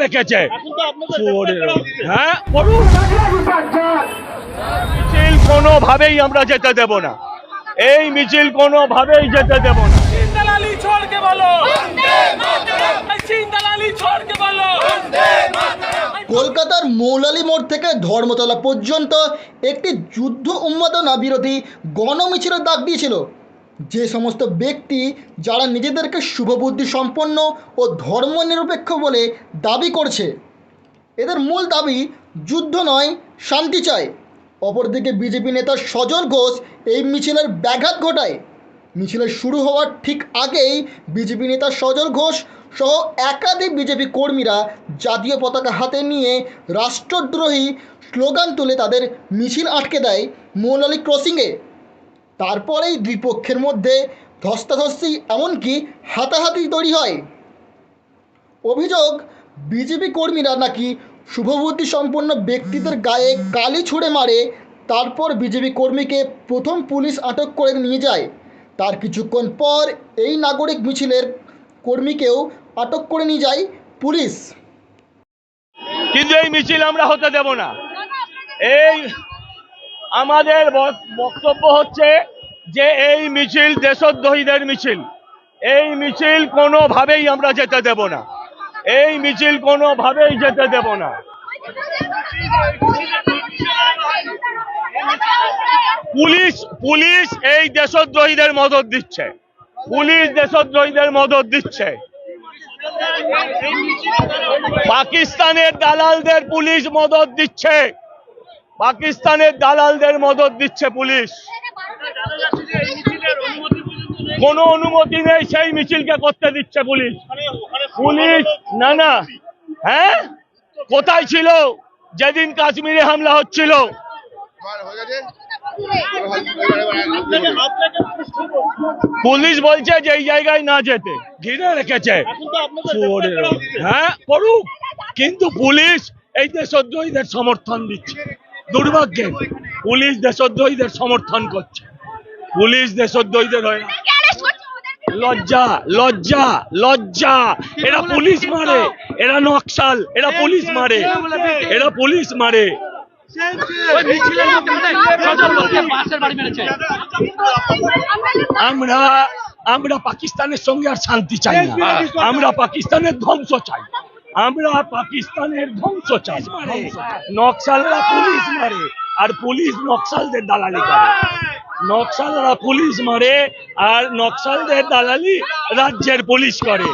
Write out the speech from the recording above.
রেখেছে। হ্যাঁ? মিছিল কোনোভাবেই আমরা যেতে দেব না। এই মিছিল কোনোভাবেই যেতে দেব না। কলকাতার মৌলালি মোড় থেকে ধর্মতলা পর্যন্ত একটি যুদ্ধ উন্মাদনা বিরোধী গণমিছিলের ডাক দিয়েছিল। যে সমস্ত ব্যক্তি যারা নিজেদেরকে শুভবুদ্ধি সম্পন্ন ও ধর্মনিরপেক্ষ বলে দাবি করছে, এদের মূল দাবি যুদ্ধ নয়, শান্তি চায় অপরদিকে বিজেপি নেতা সজল ঘোষ এই মিছিলের ব্যাঘাত ঘটায়। মিছিলের শুরু হওয়ার ঠিক আগেই বিজেপি নেতা সজল ঘোষ সহ একাধিক বিজেপি কর্মীরা জাতীয় পতাকা হাতে নিয়ে রাষ্ট্রদ্রোহী স্লোগান তুলে তাদের মিছিল আটকে দেয় মৌলালি ক্রসিংয়ে। তারপরেই দুই পক্ষের মধ্যে ধস্তাধস্তি এমনকি হাতাহাতি তৈরি হয়। অভিযোগ, বিজেপি কর্মীরা নাকি শুভবুদ্ধি সম্পন্ন ব্যক্তিদের গায়ে কালি ছুঁড়ে মারে, তারপর বিজেপি কর্মীকে প্রথম পুলিশ আটক করে নিয়ে যায়। তার কিছুক্ষণ পর এই নাগরিক মিছিলের কর্মীকেও আটক করে নিয়ে যায় পুলিশ। কিন্তু এই মিছিল আমরা হতে দেব না। এই আমাদের বক্তব্য হচ্ছে যে এই মিছিল দেশদ্রোহীদের মিছিল, এই মিছিল কোনোভাবেই আমরা যেতে দেব না। এই মিছিল কোনোভাবেই যেতে দেব না। পুলিশ পুলিশ এই দেশদ্রোহীদের মদত দিচ্ছে। পুলিশ দেশদ্রোহীদের মদত দিচ্ছে। পাকিস্তানের দালালদের পুলিশ মদত দিচ্ছে। পাকিস্তানের দালালদের মদত দিচ্ছে পুলিশ। কোনো অনুমতি নেই, সেই মিছিলকে করতে দিচ্ছে পুলিশ। পুলিশ, না না। হ্যাঁ? কোথায় ছিল? যেদিন কাশ্মীরে হামলা হচ্ছিল। পুলিশ বলছে? যে এই জায়গায় না যেতে। ঘিরে রেখেছে। হ্যাঁ করুক কিন্তু পুলিশ এই দেশদ্রোহীদের সমর্থন দিচ্ছে। দুর্ভাগ্যে পুলিশ দেশদ্রোহীদের সমর্থন করছে। পুলিশ দেশদ্রোহীদের হয়ে না। লজ্জা লজ্জা লজ্জা। এরা পুলিশ মারে, এরা নকশাল, এরা পুলিশ মারে, এরা পুলিশ মারে। আমরা আমরা পাকিস্তানের সঙ্গে আর শান্তি চাই না। আমরা পাকিস্তানের ধ্বংস চাই। আমরা পাকিস্তানের ধ্বংস চাই। নকশালরা পুলিশ মারে, আর পুলিশ নকশালদের দালালি করে। নকশালরা পুলিশ মারে আর নকশালদের দালালি রাজ্যের পুলিশ করে।